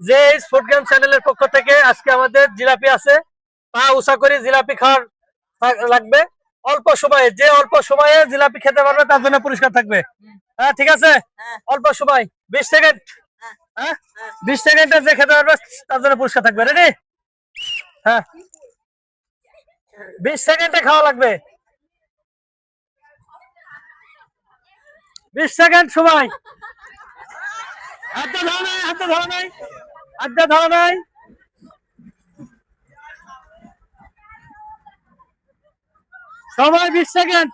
যে food game চ্যানেলের পক্ষ থেকে আজকে আমাদের জিলাপি আছে পা উষা করে জিলাপি খাওয়ার লাগবে। অল্প সময়ে যে অল্প সময়ে জিলাপি খেতে পারবে তার জন্য পুরস্কার থাকবে। হ্যাঁ ঠিক আছে? হ্যাঁ। অল্প সময় বিশ সেকেন্ড। হ্যাঁ। হ্যাঁ? বিশ সেকেন্ডে যে খেতে পারবে তার জন্য পুরস্কার থাকবে। রেডি হ্যাঁ। বিশ সেকেন্ডে খাওয়া লাগবে। বিশ সেকেন্ড সময়। হাতে ধরা নাই হাতে ধরা নাই হাতে ধরা নাই। সময় বিশ সেকেন্ড।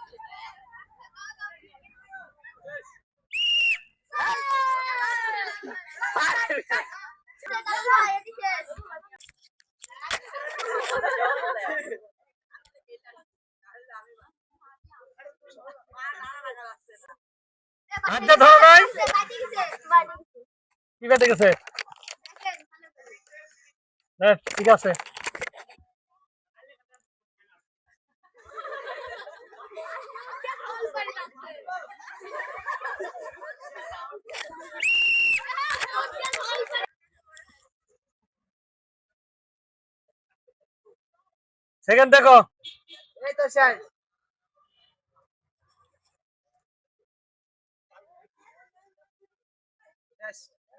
হাতে ধরা নাই। কি বেঁধে গেছে? হ্যাঁ ঠিক আছে। সেকেন্ড দেখো। এই তো স্যার মিস